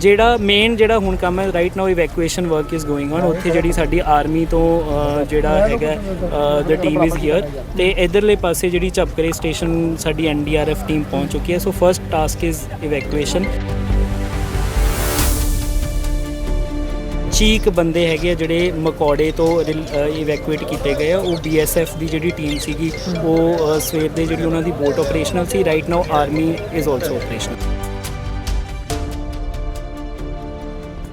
ਜਿਹੜਾ ਮੇਨ ਜਿਹੜਾ ਹੁਣ ਕੰਮ ਹੈ right now evacuation work is going on ਉੱਥੇ ਜਿਹੜੀ ਸਾਡੀ ਆਰਮੀ ਤੋਂ ਜਿਹੜਾ ਹੈਗਾ ਦ ਟੀਮ ਇਜ਼ ਹੇਅਰ ਤੇ ਇਧਰਲੇ ਪਾਸੇ ਜਿਹੜੀ ਝਪਕਰੇ ਸਟੇਸ਼ਨ ਸਾਡੀ ਐਨਡੀਆਰਐਫ ਟੀਮ ਪਹੁੰਚ ਚੁੱਕੀ ਹੈ। So first task is evacuation ਚੀਕ ਬੰਦੇ ਹੈਗੇ ਆ ਜਿਹੜੇ ਮਕੌੜੇ ਤੋਂ ਇਵੈਕੂਏਟ ਕੀਤੇ ਗਏ ਆ। ਉਹ ਬੀਐਸਐਫ ਦੀ ਜਿਹੜੀ ਟੀਮ ਸੀਗੀ, ਉਹ ਸਵੇਰ ਦੇ ਜਿਹੜੀ ਉਹਨਾਂ ਦੀ boat operational C right now army is also operational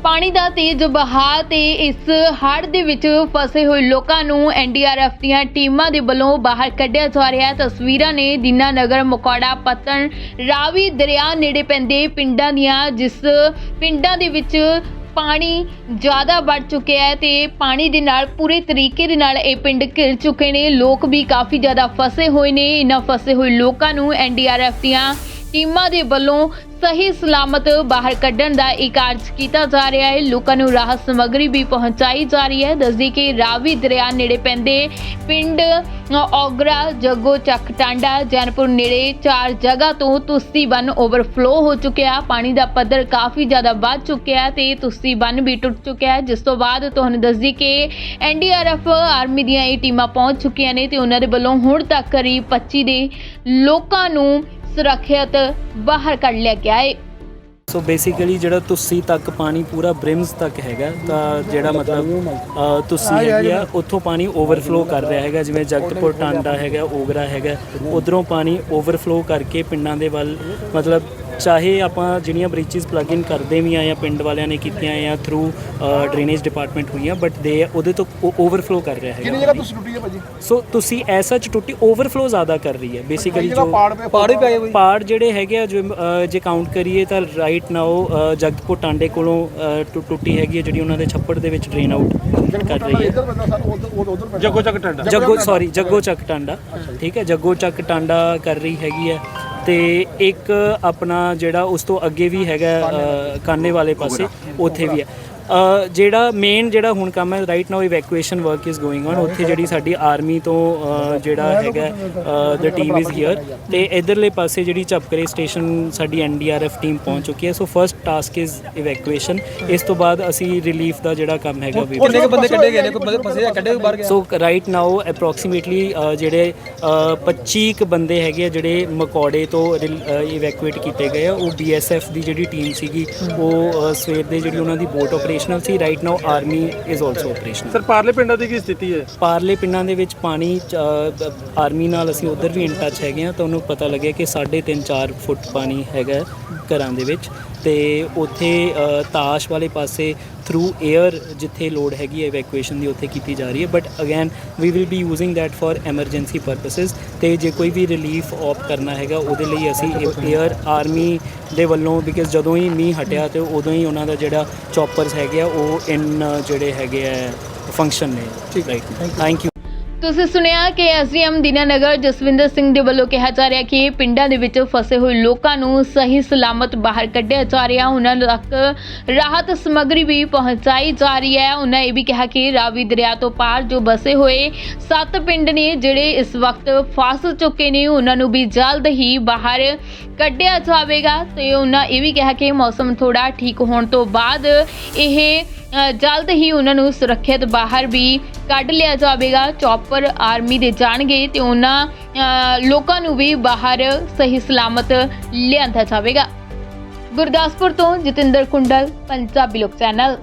ਪਾਣੀ ਦਾ ਤੇਜ਼ ਬਹਾਅ ਤੇ ਇਸ ਹੜ੍ਹ ਦੇ ਵਿੱਚ ਫਸੇ ਹੋਏ ਲੋਕਾਂ ਨੂੰ ਐਨਡੀਆਰਐਫ ਦੀਆਂ ਟੀਮਾਂ ਦੇ ਵੱਲੋਂ ਬਾਹਰ ਕੱਢਿਆ ਜਾ ਰਿਹਾ ਹੈ। ਤਸਵੀਰਾਂ ਨੇ ਦੀਨਾ ਨਗਰ ਮਕੌੜਾ, ਪਤਨ, ਰਾਵੀ, ਦਰਿਆ ਨੇੜੇ ਪੈਂਦੇ ਪਿੰਡਾਂ ਦੀਆਂ, ਜਿਸ ਪਿੰਡਾਂ ਦੇ ਵਿੱਚ ਪਾਣੀ ਜ਼ਿਆਦਾ ਵੱਧ ਚੁੱਕਿਆ ਹੈ ਤੇ ਪਾਣੀ ਦੇ ਨਾਲ ਪੂਰੇ ਤਰੀਕੇ ਦੇ ਨਾਲ ਇਹ ਪਿੰਡ ਘਿਰ ਚੁੱਕੇ ਨੇ। ਲੋਕ ਵੀ ਕਾਫੀ ਜ਼ਿਆਦਾ ਫਸੇ ਹੋਏ ਨੇ। ਇਹਨਾਂ ਫਸੇ ਹੋਏ ਲੋਕਾਂ ਨੂੰ ਐਨਡੀਆਰਐਫ ਦੀਆਂ ਟੀਮਾਂ ਦੇ ਵੱਲੋਂ ਸਹੀ ਸਲਾਮਤ ਬਾਹਰ ਕੱਢਣ ਦਾ ਇਹ ਕਾਰਜ ਕੀਤਾ ਜਾ ਰਿਹਾ ਹੈ। ਲੋਕਾਂ ਨੂੰ ਰਾਹਤ ਸਮੱਗਰੀ ਵੀ ਪਹੁੰਚਾਈ ਜਾ ਰਹੀ ਹੈ। ਦੱਸਦੀ ਕਿ ਰਾਵੀ ਦਰਿਆ ਨੇੜੇ ਪੈਂਦੇ ਪਿੰਡ ਅ, ਔਗਰਾ ਜੱਗੋ ਚੱਕ ਟਾਂਡਾ ਜੈਨਪੁਰ ਨੇੜੇ ਚਾਰ ਜਗ੍ਹਾ ਤੋਂ ਤੁਸੀ ਬੰਨ ਓਵਰਫਲੋ ਹੋ ਚੁੱਕਿਆ। ਪਾਣੀ ਦਾ ਪੱਧਰ ਕਾਫੀ ਜ਼ਿਆਦਾ ਵੱਧ ਚੁੱਕਿਆ ਹੈ ਤੇ ਤੁਸੀ ਬੰਨ ਵੀ ਟੁੱਟ ਚੁੱਕਿਆ ਜਿਸ ਤੋਂ ਬਾਅਦ ਤੁਹਾਨੂੰ ਦੱਸਦੀ ਕਿ ਐਨਡੀਆਰਐਫ ਆਰਮੀ ਦੀਆਂ ਇਹ ਟੀਮਾਂ ਪਹੁੰਚ ਚੁੱਕੀਆਂ ਨੇ ਤੇ ਉਹਨਾਂ ਦੇ ਵੱਲੋਂ ਹੁਣ ਤੱਕ ਕਰੀਬ 25 ਦੇ ਲੋਕਾਂ ਨੂੰ ਸੁਰੱਖਿਅਤ ਬਾਹਰ ਕੱਢ ਲਿਆ ਗਿਆ ਹੈ ਸੋ ਬੇਸਿਕਲੀ ਜਿਹੜਾ ਤੁਸੀਂ ਤੱਕ ਪਾਣੀ ਪੂਰਾ ਬ੍ਰਿਮਸ ਤੱਕ ਹੈਗਾ ਤਾਂ ਜਿਹੜਾ ਮਤਲਬ ਤੁਸੀਂ ਹੈਗੀ ਆ ਉੱਥੋਂ ਪਾਣੀ ਓਵਰਫਲੋ ਕਰ ਰਿਹਾ ਹੈਗਾ ਜਿਵੇਂ ਜਗਤਪੁਰ ਟਾਂਡਾ ਹੈਗਾ ਓਗਰਾ ਹੈਗਾ ਉਧਰੋਂ ਪਾਣੀ ਓਵਰਫਲੋ ਕਰਕੇ ਪਿੰਡਾਂ ਦੇ ਵੱਲ ਮਤਲਬ ਚਾਹੇ ਆਪਾਂ ਜਿਹੜੀਆਂ ਬ੍ਰੀਚਸ ਪਲੱਗ ਇਨ ਕਰਦੇ ਵੀ ਆ ਜਾਂ ਪਿੰਡ ਵਾਲਿਆਂ ਨੇ ਕੀਤੀਆਂ ਜਾਂ ਥਰੂ ਡਰੇਨੇਜ ਡਿਪਾਰਟਮੈਂਟ ਹੋਈਆਂ ਬਟ ਦੇ ਉਹਦੇ ਤੋਂ ਓਵਰਫਲੋ ਕਰ ਰਿਹਾ ਕਿੰਨੀ ਹੈਗਾ। ਜਗ੍ਹਾ ਤੁਸੀਂ ਟੁੱਟੀ ਹੈ ਭਾਜੀ? ਸੋ ਤੁਸੀਂ ਐਸਾ ਚ ਟੁੱਟੀ ਓਵਰਫਲੋ ਜ਼ਿਆਦਾ ਕਰ ਰਹੀ ਹੈ ਬੇਸਿਕਲੀ ਜੋ ਪਾੜ ਪੇ ਪਾੜ ਵੀ ਪਾੜ ਜਿਹੜੇ ਹੈਗੇ ਆ ਜੋ ਕਾਊਂਟ ਕਰੀਏ ਤਾਂ ਰਾਈਟ ਨਾਓ ਜਗਤਪੁਰ ਟਾਂਡੇ ਕੋਲੋਂ ਟੁੱਟੀ ਹੈਗੀ ਹੈ ਜਿਹੜੀ ਉਹਨਾਂ ਦੇ ਛੱਪੜ ਦੇ ਵਿੱਚ ਡਰੇਨ ਆਊਟ ਕਰ ਰਹੀ ਹੈ। ਜੱਗੋ ਚੱਕ ਟੰਡਾ। ਜੱਗੋ ਸੌਰੀ ਜੱਗੋ ਚੱਕ ਟਾਂਡਾ। ਠੀਕ ਹੈ ਜੱਗੋ ਚੱਕ ਟਾਂਡਾ ਕਰ ਰਹੀ ਹੈਗੀ ਹੈ। ਤੇ ਇੱਕ ਆਪਣਾ ਜਿਹੜਾ ਉਸ ਤੋਂ ਅੱਗੇ ਵੀ ਹੈਗਾ ਕਾਨੇ ਵਾਲੇ ਪਾਸੇ ਉੱਥੇ ਵੀ ਹੈ। ਜਿਹੜਾ ਮੇਨ ਜਿਹੜਾ ਹੁਣ ਕੰਮ ਹੈ right now evacuation work is going on ਉੱਥੇ ਜਿਹੜੀ ਸਾਡੀ ਆਰਮੀ ਤੋਂ ਜਿਹੜਾ ਹੈਗਾ ਦ ਟੀਮ ਇਜ਼ ਹੇਅਰ ਤੇ ਇਧਰਲੇ ਪਾਸੇ ਜਿਹੜੀ ਝਪਕਰੇ ਸਟੇਸ਼ਨ ਸਾਡੀ ਐਨਡੀਆਰਐਫ ਟੀਮ ਪਹੁੰਚ ਚੁੱਕੀ ਹੈ। So first task is evacuation ਇਸ ਤੋਂ ਬਾਅਦ ਅਸੀਂ ਰਿਲੀਫ ਦਾ ਜਿਹੜਾ ਕੰਮ ਹੈਗਾ ਵੀ ਕਿੰਨੇ ਕੁ ਬੰਦੇ ਕੱਢੇ ਗਏ ਨੇ? ਕੋਈ ਬੰਦੇ ਫਸੇ ਕੱਢੇ ਬਾਹਰ ਗਏ? ਸੋ ਰਾਈਟ ਨਾਓ ਅਪਰੋਕਸੀਮੇਟਲੀ ਜਿਹੜੇ ਅ, 25 ਕੁ ਬੰਦੇ ਹੈਗੇ ਆ ਜਿਹੜੇ ਮਕੌੜੇ ਤੋਂ ਇਵੈਕੂਏਟ ਕੀਤੇ ਗਏ ਆ। ਉਹ ਬੀਐਸਐਫ ਦੀ ਜਿਹੜੀ ਟੀਮ ਸੀਗੀ ਉਹ ਸਵੇਰ ਦੇ ਜਿਹੜੀ ਉਹਨਾਂ ਦੀ boat operational C right now army is also operational sir Parle ਪਿੰਡਾਂ ਦੀ ਕੀ ਸਥਿਤੀ ਹੈ? ਪਾਰਲੇ ਪਿੰਡਾਂ ਦੇ ਵਿੱਚ ਪਾਣੀ ਆਰਮੀ ਨਾਲ ਅਸੀਂ ਉਧਰ ਵੀ ਇਨ ਟੱਚ ਹੈਗੇ ਆ ਤਾਂ ਉਹਨੂੰ ਪਤਾ ਲੱਗਿਆ ਕਿ 3.5 4 ਫੁੱਟ ਪਾਣੀ ਹੈਗਾ ਘਰਾਂ ਦੇ ਵਿੱਚ। ਤੇ ਉੱਥੇ ਤਾਸ਼ ਵਾਲੇ ਪਾਸੇ ਥਰੂ 에ਅਰ ਜਿੱਥੇ ਲੋਡ ਹੈਗੀ ਹੈ ਇਵੈਕੂਏਸ਼ਨ ਦੀ ਉੱਥੇ ਕੀਤੀ ਜਾ ਰਹੀ ਹੈ। But again we will be using that for emergency purposes ਤੇ ਜੇ ਕੋਈ ਵੀ ਰਿਲੀਫ ਆਪ ਕਰਨਾ ਹੈਗਾ ਉਹਦੇ ਲਈ ਅਸੀਂ 에ਅਰ ਆਰਮੀ ਦੇ ਵੱਲੋਂ ਬਿਕਾਜ਼ ਜਦੋਂ ਹੀ ਮੀਂਹ ਹਟਿਆ ਤੇ ਉਦੋਂ ਹੀ ਉਹਨਾਂ ਦਾ ਜਿਹੜਾ ਚੌਪਰਸ ਹੈਗੇ ਆ ਉਹ ਇਨ ਜਿਹੜੇ ਹੈਗੇ ਆ ਫੰਕਸ਼ਨ ਨੇ। ਠੀਕ ਰਾਈਟ ਥੈਂਕ ਯੂ ਤੁਸੀਂ ਸੁਣਿਆ ਕਿ ਐਸਡੀਐਮ ਦੀਨਾਨਗਰ ਜਸਵਿੰਦਰ ਸਿੰਘ ਦੇ ਵੱਲੋਂ ਕਿਹਾ ਜਾ ਰਿਹਾ ਕਿ ਪਿੰਡਾਂ ਦੇ ਵਿੱਚ ਫਸੇ ਹੋਏ ਲੋਕਾਂ ਨੂੰ ਸਹੀ ਸਲਾਮਤ ਬਾਹਰ ਕੱਢਿਆ ਜਾ ਰਿਹਾ। ਉਹਨਾਂ ਤੱਕ ਰਾਹਤ ਸਮੱਗਰੀ ਵੀ ਪਹੁੰਚਾਈ ਜਾ ਰਹੀ ਹੈ। ਉਹਨਾਂ ਇਹ ਵੀ ਕਿਹਾ ਕਿ ਰਾਵੀ ਦਰਿਆ ਤੋਂ ਪਾਰ ਜੋ ਬਸੇ ਹੋਏ ਸੱਤ ਪਿੰਡ ਨੇ ਜਿਹੜੇ ਇਸ ਵਕਤ ਫਸ ਚੁੱਕੇ ਨੇ, ਉਹਨਾਂ ਨੂੰ ਵੀ ਜਲਦ ਹੀ ਬਾਹਰ ਕੱਢਿਆ ਜਾਵੇਗਾ। ਤੇ ਉਹਨਾਂ ਇਹ ਵੀ ਕਿਹਾ ਕਿ ਮੌਸਮ ਥੋੜਾ ਠੀਕ ਹੋਣ ਤੋਂ ਬਾਅਦ ਇਹ ਜਲਦ ਹੀ ਉਹਨਾਂ ਨੂੰ ਸੁਰੱਖਿਅਤ ਬਾਹਰ ਵੀ ਕੱਢ ਲਿਆ ਜਾਵੇਗਾ, ਚੌਪਰ ਆਰਮੀ ਦੇ ਜਾਣਗੇ ਤੇ ਉਹਨਾਂ ਲੋਕਾਂ ਨੂੰ ਵੀ ਬਾਹਰ ਸਹੀ ਸਲਾਮਤ ਲਿਆਂਦਾ ਜਾਵੇਗਾ। ਗੁਰਦਾਸਪੁਰ ਤੋਂ ਜਤਿੰਦਰ ਕੁੰਡਲ, ਪੰਜਾਬੀ ਲੋਕ ਚੈਨਲ।